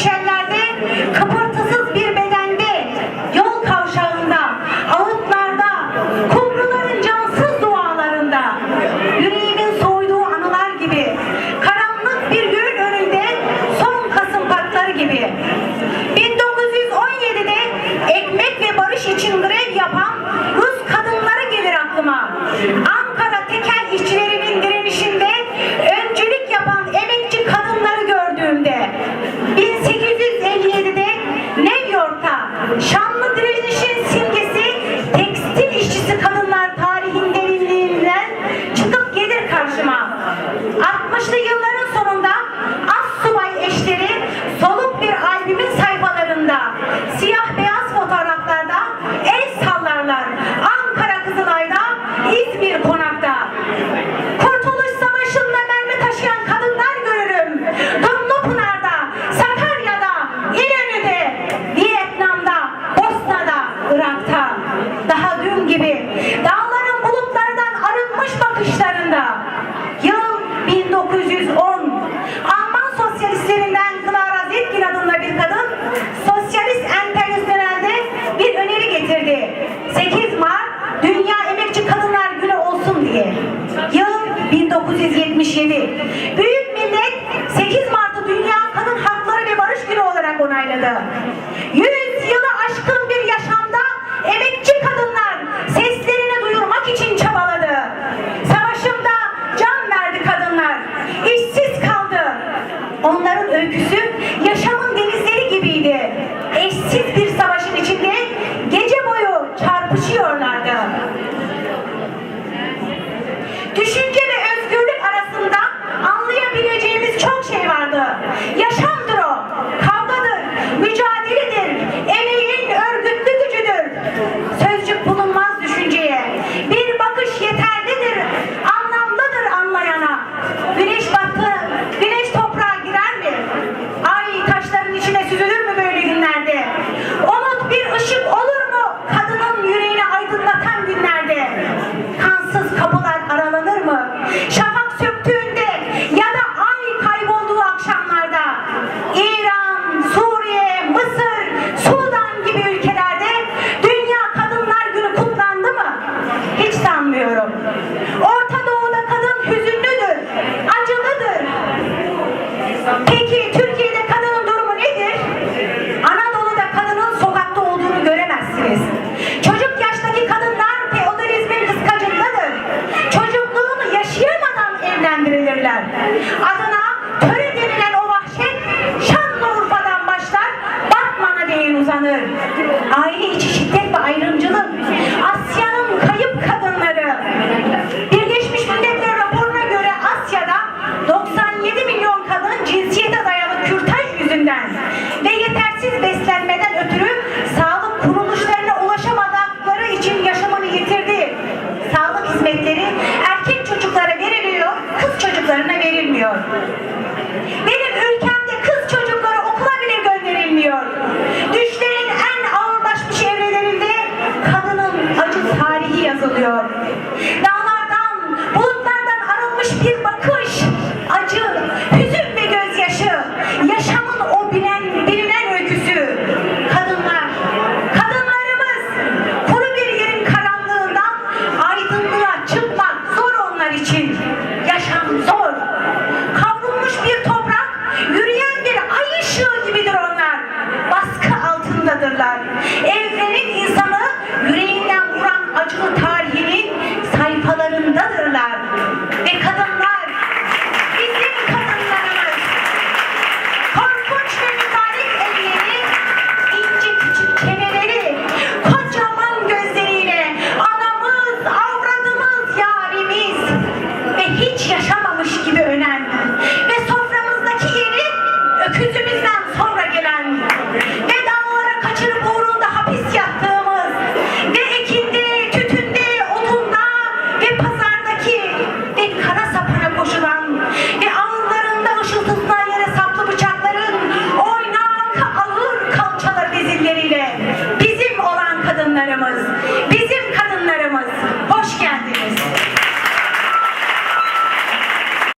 düşenlerde kapak 77. Büyük millet 8 Mart'ı Dünya Kadın Hakları ve Barış Günü olarak onayladı. 100 Peki Türkiye'de kadının durumu nedir? Anadolu'da kadının sokakta olduğunu göremezsiniz. Çocuk yaştaki kadınlar feodalizmin kıskacındadır. Çocukluğunu yaşayamadan evlendirilirler. yetersiz beslenmeden ötürü sağlık kuruluşlarına ulaşamadıkları için yaşamını yitirdi. Sağlık hizmetleri erkek çocuklara veriliyor, kız çocuklarına verilmiyor. Benim ülkemde kız çocukları okula bile gönderilmiyor. Düşlerin en ağırlaşmış evrelerinde kadının acı tarihi yazılıyor.